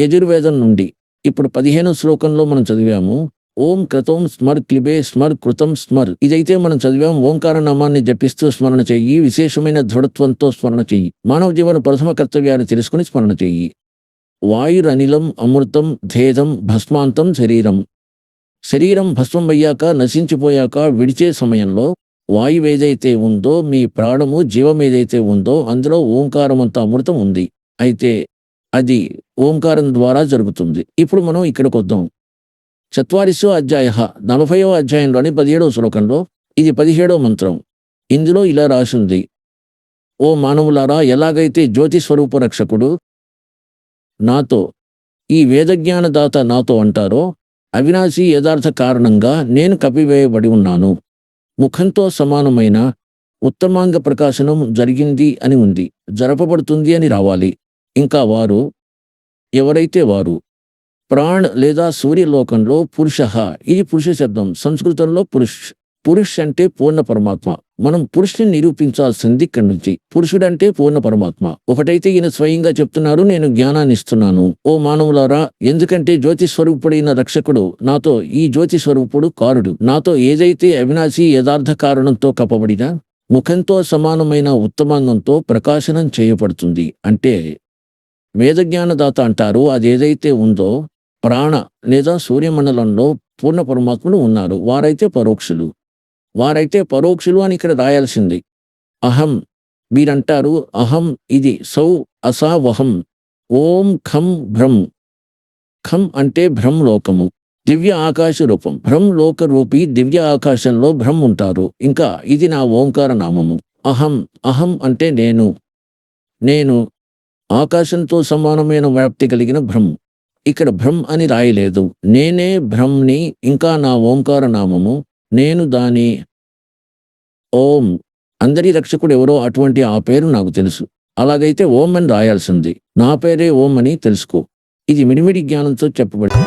యజుర్వేదం నుండి. ఇప్పుడు పదిహేను శ్లోకంలో మనం చదివాము ఓం క్రతం స్మర్ క్లిబే స్మర్ కృతం స్మర్. ఇదైతే మనం చదివాం ఓంకార నామాన్ని జపిస్తూ స్మరణ చెయ్యి విశేషమైన దృఢత్వంతో స్మరణ చెయ్యి. మానవ జీవన ప్రథమ కర్తవ్యాన్ని తెలుసుకుని స్మరణ చెయ్యి. వాయురనిలం అమృతం ధేదం భస్మాంతం శరీరం. శరీరం భస్మం అయ్యాక నశించిపోయాక విడిచే సమయంలో వాయువు ఏదైతే ఉందో మీ ప్రాణము జీవం ఏదైతే ఉందో అందులో ఓంకారం అంత అమృతం ఉంది. అయితే అది ఓంకారం ద్వారా జరుగుతుంది. ఇప్పుడు మనం ఇక్కడికి వద్దాం. చత్వారిసో అధ్యాయ నలభైవ అధ్యాయంలోని పదిహేడవ శ్లోకంలో ఇది పదిహేడవ మంత్రం. ఇందులో ఇలా రాసింది. ఓ మానవులారా ఎలాగైతే జ్యోతి స్వరూప రక్షకుడు నాతో ఈ వేదజ్ఞానదాత నాతో అంటారో అవినాశి యథార్థ కారణంగా నేను కపివేయబడి ఉన్నాను. ముఖంతో సమానమైన ఉత్తమాంగ ప్రకాశనం జరిగింది అని ఉంది. జరపబడుతుంది అని రావాలి. ఇంకా వారు ఎవరైతే వారు ప్రాణ్ లేదా సూర్యలోకంలో పురుష ఇది పురుష శబ్దం సంస్కృతంలో పురుష్ పురుష్ అంటే పూర్ణ పరమాత్మ. మనం పురుషుని నిరూపించాల్సింది ఇక్కడి నుంచి. పురుషుడంటే పూర్ణ పరమాత్మ. ఒకటైతే ఈయన స్వయంగా చెప్తున్నారు నేను జ్ఞానాన్ని ఇస్తున్నాను. ఓ మానవులారా ఎందుకంటే జ్యోతి స్వరూపుడైన రక్షకుడు నాతో ఈ జ్యోతి స్వరూపుడు కారుడు. నాతో ఏదైతే అవినాశి యథార్థ కారణంతో కప్పబడిన ముఖంతో సమానమైన ఉత్తమాంగంతో ప్రకాశనం చేయబడుతుంది. అంటే వేదజ్ఞానదాత అంటారు. అది ఏదైతే ఉందో ప్రాణ లేదా సూర్యమండలంలో పూర్ణ పరమాత్ములు ఉన్నారు. వారైతే పరోక్షులు. వారైతే పరోక్షులు అని ఇక్కడ రాయాల్సింది. అహం మీరంటారు అహం ఇది సౌ అసావహం. ఓం ఖం భ్రం. ఖం అంటే భ్రంలోకము దివ్య ఆకాశ రూపం. భ్రంలోక రూపి దివ్య ఆకాశంలో భ్రం ఉంటారు. ఇంకా ఇది నా ఓంకార నామము. అహం అహం అంటే నేను. నేను ఆకాశంతో సమానమైన వ్యాప్తి కలిగిన భ్రం ఇక్కడ భ్రమ్ అని రాయలేదు. నేనే భ్రంని ఇంకా నా ఓంకార నామము నేను దాని ఓం. అందరి రక్షకుడు ఎవరో అటువంటి ఆ పేరు నాకు తెలుసు. అలాగైతే ఓం అని రాయాల్సింది. నా పేరే ఓం అని తెలుసుకో. ఇది మిడిమిడి జ్ఞానంతో చెప్పబడి